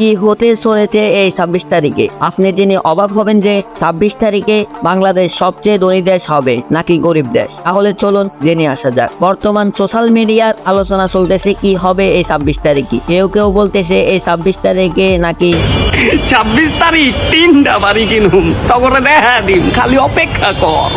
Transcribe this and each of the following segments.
কি হতে চলেছে এই ছাব্বিশ তারিখে? আপনি জেনে অবাক হবেন যে ছাব্বিশ তারিখে বাংলাদেশ সবচেয়ে ধনী দেশ হবে, নাকি গরিব দেশ? তাহলে চলুন জেনে আসা যাক। বর্তমান সোশ্যাল মিডিয়ার আলোচনা চলতেছে কি হবে এই ছাব্বিশ তারিখে? কেউ কেউ বলতেছে এই ছাব্বিশ তারিখে নাকি ছাব্বিশ তারিখ, তিনটা বাড়ি কিনুম। তখন দেখা দিন খালি অপেক্ষা কর।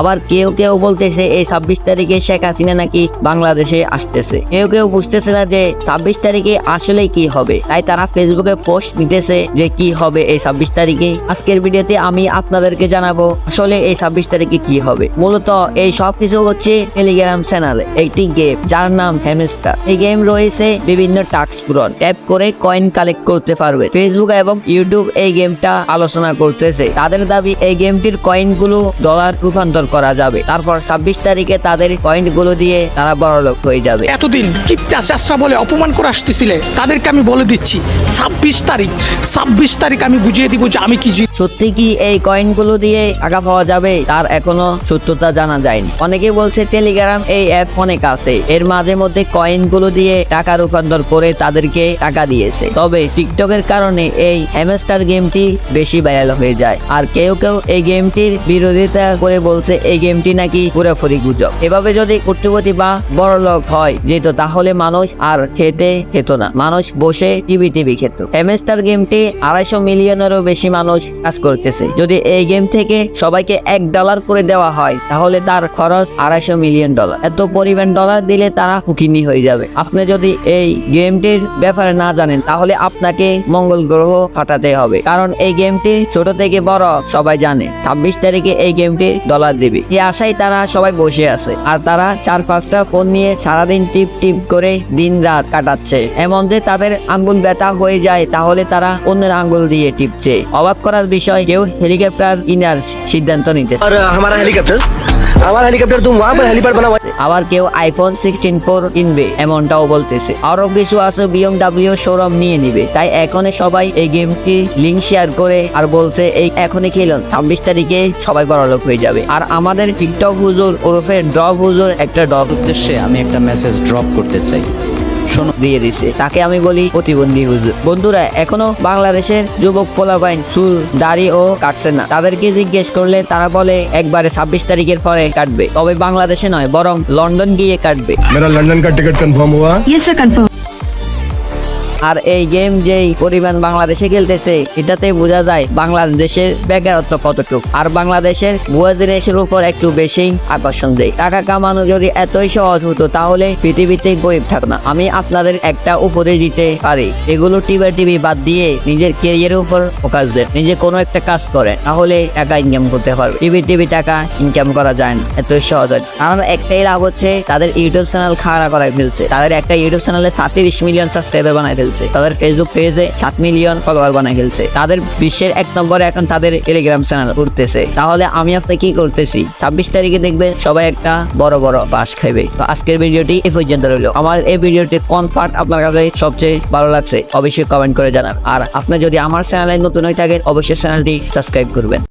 আবার কেউ কেউ বলতেছে, এই ছাব্বিশ তারিখে শেখ হাসিনা নাকি বাংলাদেশে আসতেছে। কেউ কেউ বুঝতেছে না যে ছাব্বিশ তারিখে আসলে কি হবে। তাই তারা ফেসবুকে পোস্ট দিতেছে যে কি হবে এই ছাব্বিশ তারিখে। আজকের ভিডিওতে আমি আপনাদেরকে জানাব আসলে এই ছাব্বিশ তারিখে কি হবে। মূলত এই সব কিছু হচ্ছে টেলিগ্রাম চ্যানেলে একটি গেম, যার নাম হ্যামস্টার এই গেম রয়েছে বিভিন্ন টাস্ক পূরণ। ট্যাপ করে কয়েন কালেক্ট করতে পারবে। ফেসবুক এবং ইউটিউব এই গেমটা আলোচনা করতেছে। তাদের দাবি এই গেমটির কয়েনগুলো ডলার রূপান্তর করা যাবে। তারপর ছাব্বিশ তারিখে তাদের পয়েন্টগুলো দিয়ে তারা বড়লোক হয়ে যাবে। এতদিন কিপটা বলে অপমান করে আসতেছিলে। তাদেরকে আমি বলে দিচ্ছি ছাব্বিশ তারিখ ছাব্বিশ তারিখ আমি বুঝিয়ে দিব যে আমি কি সত্যি কি এই কয়েনগুলো দিয়ে টাকা পাওয়া যাবে? তার এখনও সত্যতা জানা যায়নি। অনেকে বলছে টেলিগ্রাম এই অ্যাপ অনেক আছে। এর মাঝে মধ্যে কয়েনগুলো দিয়ে টাকা রূপান্তর করে তাদেরকে টাকা দিয়েছে। তবে টিকটকের কারণে এই হ্যামস্টার গেমটি বেশি ভাইরাল হয়ে যায়। আর কেউ কেউ এই গেমটির বিরোধিতা করে বলছে, এই গেমটি নাকি পুরোপুরি গুজব। এভাবে যদি কোটিপতি বা বড় লোক হয়, যেত তাহলে মানুষ আর খেতে খেত না। মানুষ বসে টিভি টিভি খেত। হ্যামস্টার গেমটি আড়াইশো মিলিয়নেরও বেশি মানুষ কাজ করতেছে। যদি এই গেম থেকে সবাইকে এক ডলার করে দেওয়া হয়, তাহলে তার খরচ আড়াইশো মিলিয়ন ডলার এত পরিমাণ ডলার দিলে তারা হুকিনি হয়ে যাবে। আপনি যদি এই গেমটির ব্যাপারে না জানেন, তাহলে আপনাকে মঙ্গল গ্রহ ফাটাতে হবে। কারণ এই গেমটি ছোট থেকে বড় সবাই জানে। ছাব্বিশ তারিখে এই গেমটি ডলার দেবে। এই আশায় তারা সবাই বসে আছে। আর তারা চার পাঁচটা ফোন নিয়ে সারাদিন টিপ টিপ করে দিন রাত কাটাচ্ছে। এমন যে তাদের আঙ্গুল ব্যথা হয়ে যায়, তাহলে তারা অন্যের আঙ্গুল দিয়ে টিপছে। অবাক করার বিষয়, কেউ হেলিকপ্টার কিনার সিদ্ধান্ত নিতেছে और हमारा हेलीकॉप्टर हमारा हेलीकॉप्टर तुम वहाँ पर हेलीपैड बना हुआ है আবার কেউ আইফোন সিক্সটিন প্রো কিনবে এমনটাও বলতেছে আরো কিছু আছে বিএমডাব্লিউ শোরুম নিয়ে নিবে তাই এখনই সবাই এই গেমটি লিঙ্ক শেয়ার করে আর বলছে এই এখনই খেলুন ছাব্বিশ তারিখে সবাই বড়লোক হয়ে যাবে আর আমাদের টিকটক হুজুর ওরফে ড্রপ হুজুর একটা ড্রপ উদ্দেশ্যে আমি একটা মেসেজ ড্রপ করতে চাই দিয়ে দিছে। তাকে আমি বলি প্রতিবন্ধী হুজুর। বন্ধুরা এখনও বাংলাদেশের যুবক পোলাবাইন চুল দাড়ি ও কাটছে না। তাদেরকে জিজ্ঞেস করলে তারা বলে একবারে ছাব্বিশ তারিখের পরে কাটবে। তবে বাংলাদেশে নয় বরং লন্ডন গিয়ে কাটবে। লন্ডন কা টিকিট কনফার্ম হুয়া কনফার্ম আর এই গেম যেই পরিমাণ বাংলাদেশে খেলতেছে এটাতে বোঝা যায় বাংলাদেশের বেকারত্ব কতটুকু। আর বাংলাদেশের ভুয়া জিনিসের উপর একটু বেশি আকর্ষণ দেয়। টাকা কামানো যদি এতই সহজ হতো, তাহলে পৃথিবীতে গরিব থাকতো না। আমি আপনাদের একটা উপরে দিতে পারি। এগুলো টিভি টিভি বাদ দিয়ে নিজের কেরিয়ারের উপর ফোকাস দেন। নিজে কোনো একটা কাজ করে তাহলে টাকা ইনকাম করতে পারবে টিভি টিভি টাকা ইনকাম করা যায় না। এতই সহজ হয়। কারণ একটাই লাভ হচ্ছে, তাদের ইউটিউব চ্যানেল খাড়া করায় ফেলছে। তাদের একটা ইউটিউব চ্যানেলে সাতত্রিশ মিলিয়ন সাবস্ক্রাইবার বানায় ফেলছে। তাদের ফেসবুক পেজে সাত মিলিয়ন ফলোয়ার বানায় ফেলছে তাদের বিশ্বের এক নম্বরে এখন তাদের টেলিগ্রাম চ্যানেল উঠতেছে। তাহলে আমি আপনাকে কি করতেছি? ছাব্বিশ তারিখে দেখবেন সবাই একটা বড় বড় বাস খাইবে। তো আজকের ভিডিওটি এ পর্যন্ত রইল। আমার এই ভিডিওটির কোন পার্ট আপনার কাছে সবচেয়ে ভালো লাগছে, অবশ্যই কমেন্ট করে জানান। আর আপনি যদি আমার চ্যানেলে নতুন হয়ে থাকেন, অবশ্যই চ্যানেলটি সাবস্ক্রাইব করবেন।